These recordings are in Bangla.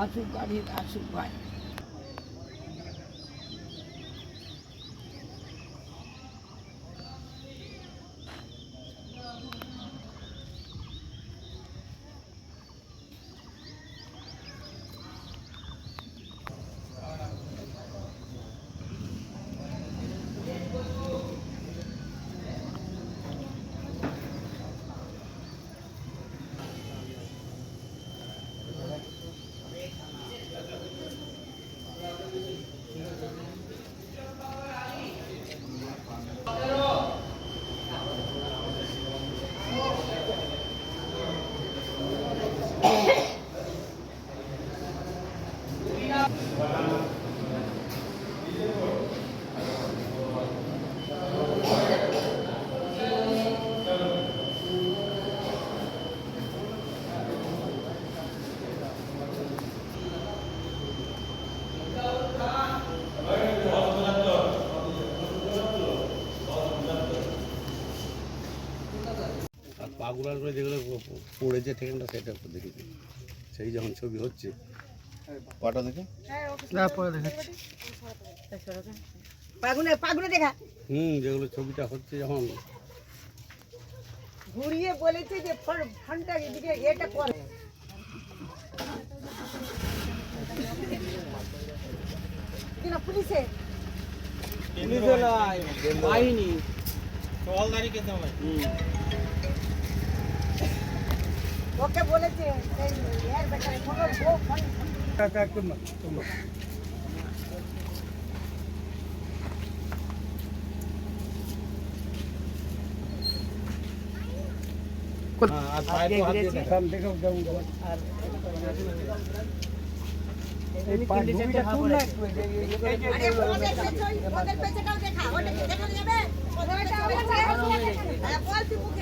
আসুক গাড়ির আসুক ভাই আর পাগুলার করে যেগুলো পড়েছে ঠিকানটা সেটা দেখেছি সেই যখন ছবি হচ্ছে। পাটা দেখে? পাগুনে পাগুনে দেখা। হুম যেগুলো ছবিটা হচ্ছে যখন। ঘুরিয়ে বলেছে যে ফোন- ফোনটা এদিকে এটা করে। কিনা পুলিশে? ওকে বলেছে এর ব্যাপারে ফোন ও ফোন আরে ওদের পেছনে ওদের দেখা ওটা কি যাবে হ্যাঁ বল তুই মুখে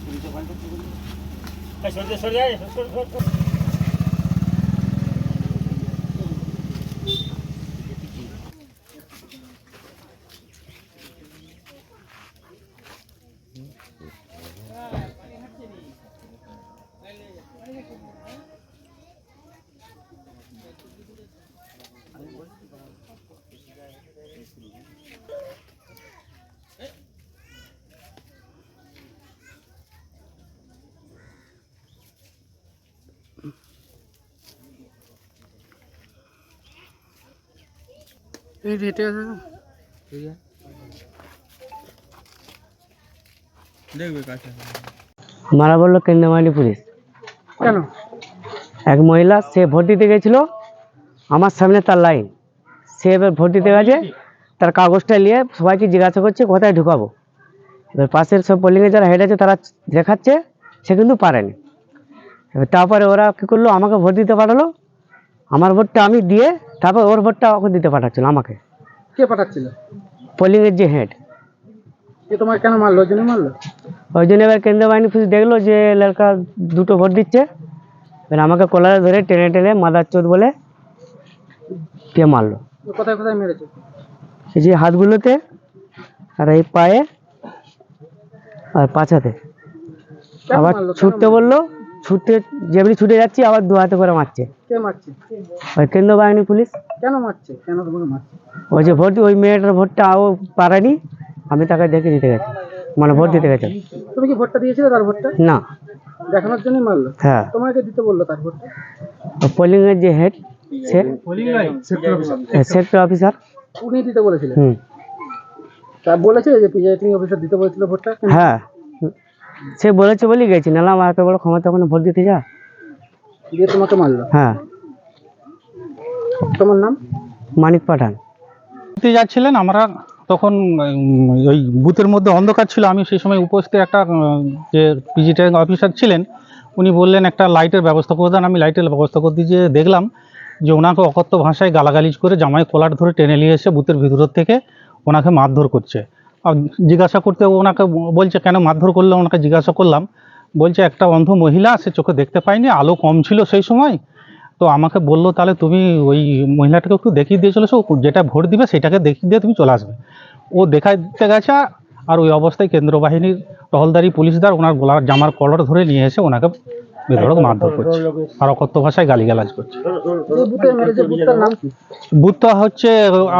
ভূমিকা দিতে বলতে পায়ে মেরেছে পায়ে মারা বলল কেন্দ্রমালি পুলিশ। কেন? এক মহিলা সে ভোট দিতে গেছিল। আমার সামনে তার লাইন। সে এবার ভোট দিতে গেছে। তার কাগজটা নিয়ে সবাইকে জিজ্ঞাসা করছে কোথায় ঢুকাবো? এবার পাশের সব পোলিংয়ে যারা হেড আছে তারা দেখাচ্ছে সে কিন্তু পারেনি। এবার তারপরে ওরা কী করল? আমাকে ভোট দিতে পাঠালো। আমার ভোটটা আমি দিয়ে তারপর ওর ভোটটা ওকে দিতে পাঠাচ্ছিল আমাকে। কে পাঠাচ্ছিল? পোলিংয়ের যে হেড। এ তোমার কেন মারলো? ওই জন্য মারলো? ওই জন্য এবার কেন্দ্রীয় বাহিনী পুলিশ দেখল যে লড়কা দুটো ভোট দিচ্ছে। এবার আমাকে কলারে ধরে টেনে টেনে মাদার চোদ বলে কে মারলো। কোথায় কোথায় মেরেছে? এই যে হাতগুলোতে আর এই পায়ে আর পাছাতে। আবার ছুটতে বলল ছুটতে যেমনি ছুটে যাচ্ছি আবার দু হাতে করে মারছে। কে মারছে? ওই কেন্দ্র বাহিনী পুলিশ। কেন মারছে? কেন তোমাকে মারছে? ওই যে ভোট ওই মেয়েটার ভোটটা ও পারেনি। আমি তাকে দেখে দিতে গেছি। মানে ভোট দিতে গেছে। তুমি কি ভোটটা দিয়েছিলে তার ভোটটা? না। দেখানোর জন্যই মারলো? হ্যাঁ। তোমাকে দিতে বলল তার ভোটটা? পোলিংয়ের যে হেড সে? Sector officer. উনি দিতে বলেছিলেন? হুম। তা বলেছে যে প্রিজাইডিং অফিসার দিতে বলেছিল ভোটটা? হ্যাঁ। সে বলেছে বলেই গেছি। নাহলে আমার এত বড় ক্ষমতা ওখানে ভোট দিতে যা। দিয়ে তোমাকে মারলো? হ্যাঁ। তোমার নাম? মানিক পাঠান। দিতে যাচ্ছিলেন আমরা তখন ওই বুথের মধ্যে অন্ধকার ছিল। আমি সেই সময় উপস্থিত একটা যে পিজিটি অফিসার ছিলেন উনি বললেন একটা লাইটের ব্যবস্থা করে দেন। আমি লাইটের ব্যবস্থা করে দিয়ে দেখলাম যে ওনাকে অকথ্য ভাষায় গালাগালিজ করে জামাই কলার ধরে টেনে নিয়ে এসে বুথের ভিতর থেকে ওনাকে মারধর করছে। জিজ্ঞাসা করতে ওনাকে বলছে, কেন মারধর করলে? ওনাকে জিজ্ঞাসা করলাম। বলছে, একটা অন্ধ মহিলা, সে চোখে দেখতে পায়নি, আলো কম ছিল সেই সময়। তো আমাকে বলল, তাহলে তুমি ওই মহিলাটাকে একটু দেখিয়ে দিয়ে চলেছো, যেটা ভোট দিবে সেটাকে দেখিয়ে দিয়ে তুমি চলে আসবে। ও দেখাতে গেছে, আর ওই অবস্থায় কেন্দ্র বাহিনীর টহলদারি পুলিশদার ওনার গলার জামার কলার ধরে নিয়ে এসে ওনাকে বেধড়ক মারধর করছে। আর অকথ্য ভাষায় গালিগালাজ করছে? বুথটা হচ্ছে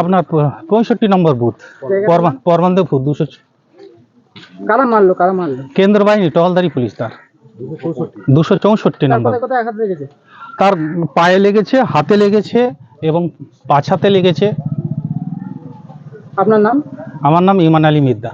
আপনার পঁয়ষট্টি নম্বর বুথ। পরমা পরমান্দেপুর দুশো কারা মারলো কারা মারলো? কেন্দ্র বাহিনী টহলদারি পুলিশদার দুশো চৌষট্টি নম্বর। তার পায়ে লেগেছে হাতে লেগেছে এবং পাছাতে লেগেছে। আপনার নাম? আমার নাম ইমান আলী মিদ্দা।